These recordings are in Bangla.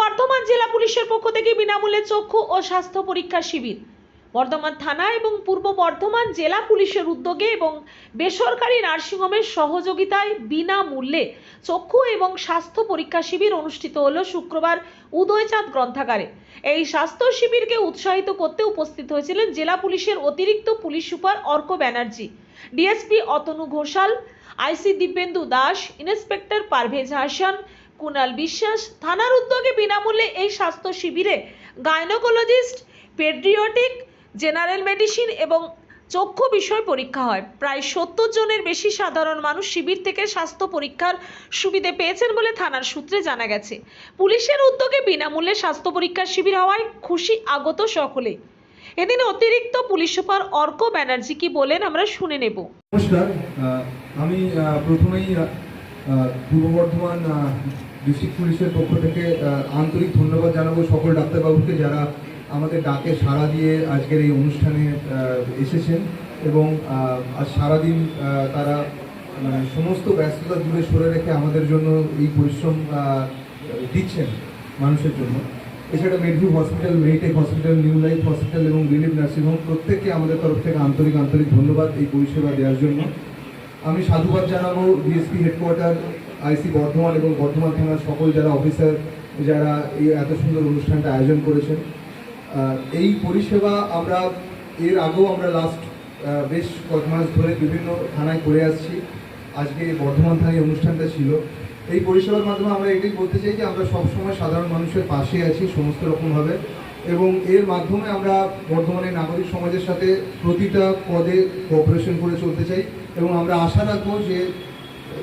বর্ধমান জেলা পুলিশের পক্ষ থেকে বিনামূল্যে চক্ষু ও স্বাস্থ্য পরীক্ষা শিবির। বর্ধমান থানা এবং পূর্ব বর্ধমান জেলা পুলিশের উদ্যোগে এবং বেসরকারি নার্সিংহোমের সহযোগিতায় বিনামূল্যে চক্ষু এবং স্বাস্থ্য পরীক্ষা শিবির অনুষ্ঠিত হলো শুক্রবার উদয়চাঁদ গ্রন্থাগারে। এই স্বাস্থ্য শিবিরকে উৎসাহিত করতে উপস্থিত হয়েছিলেন জেলা পুলিশের অতিরিক্ত police super Arka Banerjee, DSP Atanu Ghoshal, IC Dibyendu Das, inspector Parvez Hasan Kunal Biswas থানার উদ্যোগে বিনামূল্যে এই স্বাস্থ্য শিবিরে গাইনোকোলজিস্ট, পেড্রিওটিক, জেনারেল মেডিসিন এবং চক্ষু বিষয় পরীক্ষা হয়। প্রায় সত্তর জনের বেশি সাধারণ মানুষ শিবির থেকে স্বাস্থ্য পরীক্ষার সুবিধে পেয়েছেন বলে থানার সূত্রে জানা গেছে। পুলিশের উদ্যোগে বিনামূল্যে স্বাস্থ্য পরীক্ষার শিবির হওয়ায় খুশি আগত সকলে। এদিন অতিরিক্ত পুলিশ সুপার অর্ক ব্যানার্জি কি বলেন আমরা শুনে নেব। নমস্কার আমি প্রথমেই পূর্ব বর্ধমান ডিস্ট্রিক্ট পুলিশের পক্ষ থেকে আন্তরিক ধন্যবাদ জানাব সকল ডাক্তারবাবুকে যারা আমাদের ডাকে সাড়া দিয়ে আজকের এই অনুষ্ঠানে এসেছেন এবং আজ সারাদিন তারা মানে সমস্ত ব্যস্ততা দূরে সরে রেখে আমাদের জন্য এই পরিশ্রম দিচ্ছেন মানুষের জন্য। এছাড়া Medview hospital Meritech hospital, new life hospital এবং রিলিফ নার্সিংহোম প্রত্যেককে আমাদের তরফ থেকে আন্তরিক আন্তরিক ধন্যবাদ এই পরিষেবা দেওয়ার জন্য। আমি সাধুবাদ জানাব ডিএসপি হেডকোয়ার্টার আইসি বর্ধমান এবং বর্ধমান থানার সকল যারা অফিসার যারা এই এত সুন্দর অনুষ্ঠানটা আয়োজন করেছেন। এই পরিষেবা আমরা, এর আগেও আমরা লাস্ট বেশ কয়েক মাস ধরে বিভিন্ন থানায় করে আসছি। আজকে বর্ধমান থানায় অনুষ্ঠানটা ছিল। এই পরিষেবার মাধ্যমে আমরা এটাই বলতে চাই যে আমরা সবসময় সাধারণ মানুষের পাশে আছি, সমস্ত রকমভাবে। এবং এর মাধ্যমে আমরা বর্ধমানের নাগরিক সমাজের সাথে প্রতিটা পদে কোঅপারেশন করে চলতে চাই এবং আমরা আশা রাখব যে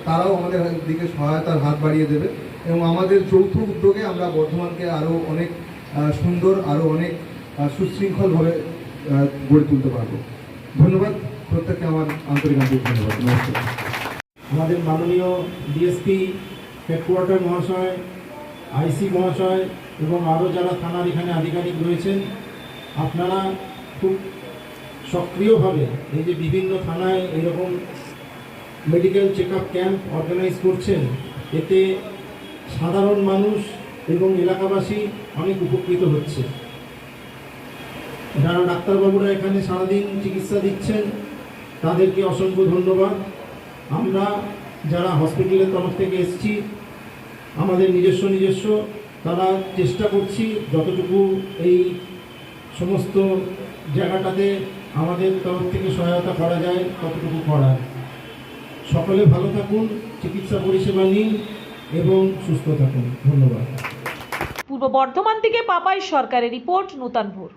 তারাও আমাদের দিকে সহায়তার হাত বাড়িয়ে দেবে এবং আমাদের যৌথ উদ্যোগে আমরা বর্ধমানকে আরও অনেক সুন্দর, আরও অনেক সুশৃঙ্খলভাবে গড়ে তুলতে পারব। ধন্যবাদ। প্রত্যেককে আমার আন্তরিক আন্তরিক ধন্যবাদ। নমস্কার। আমাদের মাননীয় ডিএসপি হেডকোয়ার্টার মহাশয় আইসি মহাশয় এবং আরও যারা থানার এখানে আধিকারিক রয়েছেন, আপনারা খুব সক্রিয়ভাবে এই যে বিভিন্ন থানায় এরকম medical check up camp organise করছেন, এতে সাধারণ মানুষ এবং এলাকাবাসী অনেক উপকৃত হচ্ছে। যারা ডাক্তারবাবুরা এখানে সারাদিন চিকিৎসা দিচ্ছেন, তাদেরকে অসংখ্য ধন্যবাদ। আমরা যারা হসপিটালের তরফ থেকে এসেছি, আমাদের নিজস্ব নিজস্ব তারা চেষ্টা করছি যতটুকু এই সমস্ত জায়গাটাতে আমাদের তরফ থেকে সহায়তা করা যায়, ততটুকু করার। সকলে ভালো থাকুন, চিকিৎসা পরিষেবা নিন এবং সুস্থ থাকুন। ধন্যবাদ। পূর্ব বর্ধমান থেকে পাপাই সরকারের রিপোর্ট, নূতনপুর।